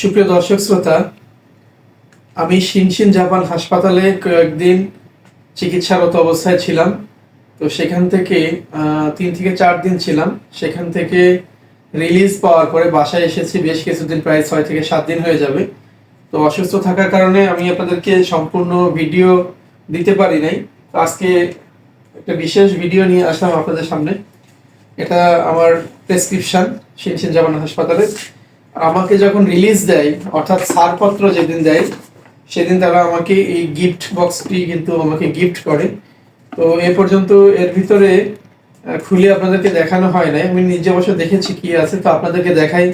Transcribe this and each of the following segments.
সুপ্রিয় দর্শক শ্রোতা, আমি শিনশিন জাপান হাসপাতালে কয়েকদিন চিকিৎসারত অবস্থায় ছিলাম। তো সেখান থেকে তিন থেকে চার দিন ছিলাম। সেখান থেকে রিলিজ পাওয়ার পরে বাসায় এসেছি, বেশ কিছুদিন, প্রায় ছয় থেকে সাত দিন হয়ে যাবে। তো অসুস্থ থাকার কারণে আমি আপনাদেরকে সম্পূর্ণ ভিডিও দিতে পারি নাই। তো আজকে একটা বিশেষ ভিডিও নিয়ে আসলাম আপনাদের সামনে। এটা আমার প্রেসক্রিপশন, শিনশিন জাপান হাসপাতালে। আমাকে যখন রিলিজ দেয়, অর্থাৎ ছাড়পত্র যেদিন দেয়, সেদিন তারা আমাকে এই গিফট বক্সটি কিন্তু আমাকে গিফট করে। তো এ পর্যন্ত এর ভিতরে খুলে আপনাদেরকে দেখানো হয় নাই। আমি নিজে অবশ্য দেখেছি কি আছে, তো আপনাদেরকে দেখাই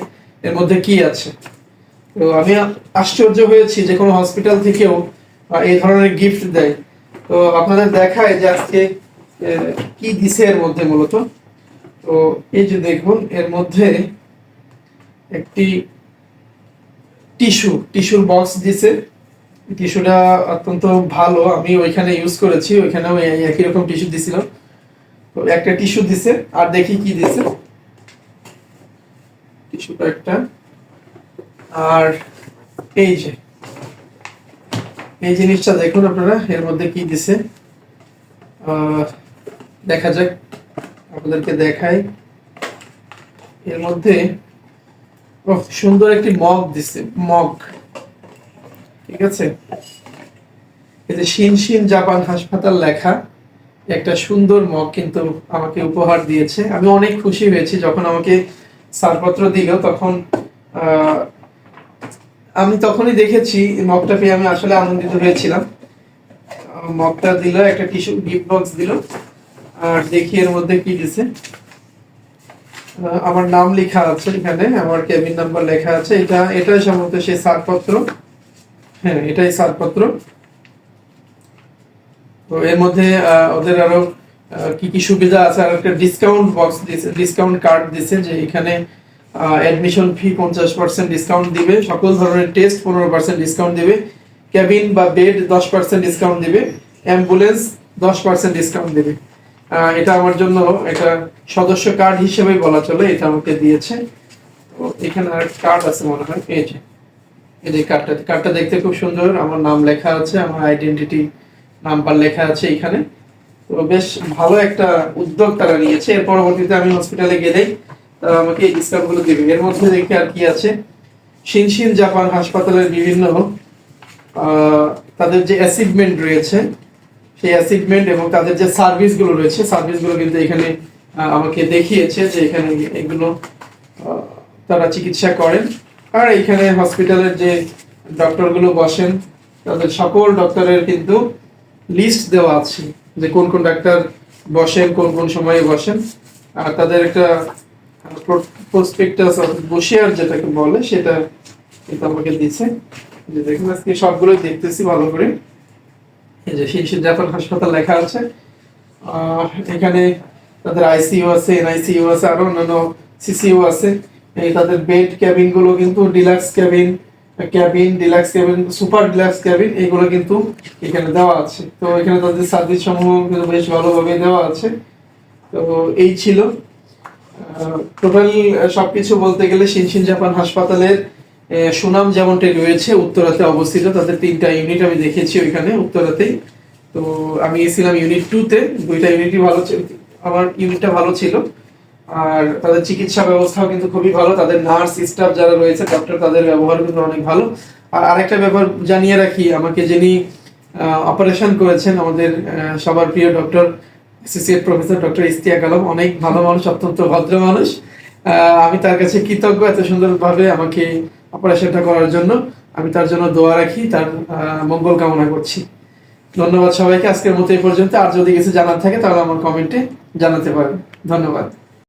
এর মধ্যে কি আছে। তো আমি আশ্চর্য হয়েছি যে কোনো হসপিটাল থেকেও এই ধরনের গিফট দেয়। তো আপনাদের দেখায় যে আজকে কি দিছে এর মধ্যে মূলত। তো এই যে দেখুন, এর মধ্যে একটি টিস্যু, টিস্যুর বক্স দিছে। টিস্যুটা অত্যন্ত ভালো, আমি ওইখানে ইউজ করেছি, ওইখানেও একই রকম টিস্যু দিছিল তো একটা টিস্যু দিছে, আর দেখি কি দিছে। টিস্যুটা একটা। আর এই যে, এই জিনিসটা দেখুন আপনারা, এর মধ্যে কি দিছে। দেখা যাক, আপনাদেরকে দেখাই। এর মধ্যে সুন্দর একটি মগ দিছে, মগ। ঠিক আছে? এতে শিন শিন জাপান হাসপাতাল লেখা, একটা সুন্দর মগ কিন্তু আমাকে উপহার দিয়েছে। আমি অনেক খুশি হয়েছি যখন আমাকে ছাড়পত্র দিল, তখন আমি তখনই দেখেছি মগটা পেয়ে আমি আসলে আনন্দিত হয়েছিলাম। মগটা দিল, একটা টিস্যু গিফট বক্স দিল, আর দেখি এর মধ্যে কি দিছে। আমার নাম লেখা আছে এখানে, আমার কেবিন নাম্বার লেখা আছে। এটা, এটাই সম্ভবত সেই ছাড়পত্র। হ্যাঁ এটাই ছাড়পত্র। তো এর মধ্যে ওদের আরও কি কি সুবিধা আছে? আর একটা ডিসকাউন্ট বক্স দিছে ডিসকাউন্ট কার্ড দিছে যে এখানে অ্যাডমিশন ফি পঞ্চাশ পার্সেন্ট ডিসকাউন্ট দিবে। সকল ধরনের টেস্ট পনেরো পার্সেন্ট ডিসকাউন্ট দিবে। ক্যাবিন বা বেড দশ পার্সেন্ট ডিসকাউন্ট দিবে। অ্যাম্বুলেন্স দশ পার্সেন্ট ডিসকাউন্ট দিবে। এটা আমার জন্য এটা সদস্য কার্ড হিসেবে বলা চলে, এটা আমাকে দিয়েছে। এখানে আর কার্ড আছে মনে হয়, এই যে এই যে কার্ডটা কার্ডটা দেখতে খুব সুন্দর, আমার নাম লেখা আছে, আমার আইডেন্টিটি নাম্বার লেখা আছে এখানে। তো বেশ ভালো একটা উদ্যোগ তারা নিয়েছে, এর পরবর্তীতে আমি হসপিটালে গেলেই তারা আমাকে এই ডিসকাউন্টগুলো দিবে। এর মধ্যে দেখি আর কি আছে। শিনশিন জাপান হাসপাতালের বিভিন্ন তাদের যে অ্যাসিডমেন্ট রয়েছে সেই অ্যাসিডমেন্ট এবং তাদের যে সার্ভিসগুলো রয়েছে সার্ভিসগুলো কিন্তু এখানে আমাকে দেখিয়েছে যে এখানে এগুলো তারা চিকিৎসা করেন। আর এখানে হসপিটালের যে ডক্টরগুলো বসেন, তাদের সকল ডক্টরের কিন্তু লিস্ট দেওয়া আছে যে কোন কোন ডাক্তার বসেন, কোন কোন সময়ে বসেন। আর তাদের একটা প্রসপেক্টাস বসিয়ার যেটাকে বলে, সেটা কিন্তু আমাকে দিচ্ছে যে দেখুন, আজকে সবগুলোই দেখতেছি ভালো করে। যে শিশু জাপান হাসপাতাল লেখা আছে। এখানে তাদের আইসিইউ আছে, এনআইসিইউ আছে, আরও অন্যান্য সিসিইউ আছে। তাদের বেড ক্যাবিনগুলো কিন্তু deluxe cabin cabin, deluxe cabin, super deluxe cabin, এগুলো কিন্তু এখানে দেওয়া আছে। তো এখানে তাদের সার্ভিস সমূহ কিন্তু বেশ ভালোভাবে দেওয়া আছে। তো এই ছিল। টোটাল সবকিছু বলতে গেলে শিনশিন জাপান হাসপাতালের সুনাম যেমনটি রয়েছে, উত্তরাতে অবস্থিত, তাদের তিনটা ইউনিট আমি দেখেছি ওইখানে, উত্তরাতেই। তো আমি ছিলাম ইউনিট টুতে দুইটা ইউনিটই ভালো আমার ইউনিটটা ভালো ছিল। আর তাদের চিকিৎসা ব্যবস্থাও কিন্তু খুবই ভালো, তাদের নার্স স্টাফ যারা রয়েছে ডক্টর তাদের ব্যবহার কিন্তু অনেক ভালো। আর আরেকটা ব্যাপার জানিয়ে রাখি, আমাকে যিনি অপারেশন করেছেন, আমাদের সবার প্রিয় doctor associate professor doctor Istiaque Alam, অনেক ভালো মানুষ, অত্যন্ত ভদ্র মানুষ। আমি তার কাছে কৃতজ্ঞ, এত সুন্দরভাবে আমাকে অপারেশনটা করার জন্য আমি তার জন্য দোয়া রাখি, তার মঙ্গল কামনা করছি। ধন্যবাদ সবাইকে, আজকের মতো এই পর্যন্ত। আর যদি কিছু জানার থাকে তাহলে আমার কমেন্টে জানাতে পারেন। ধন্যবাদ।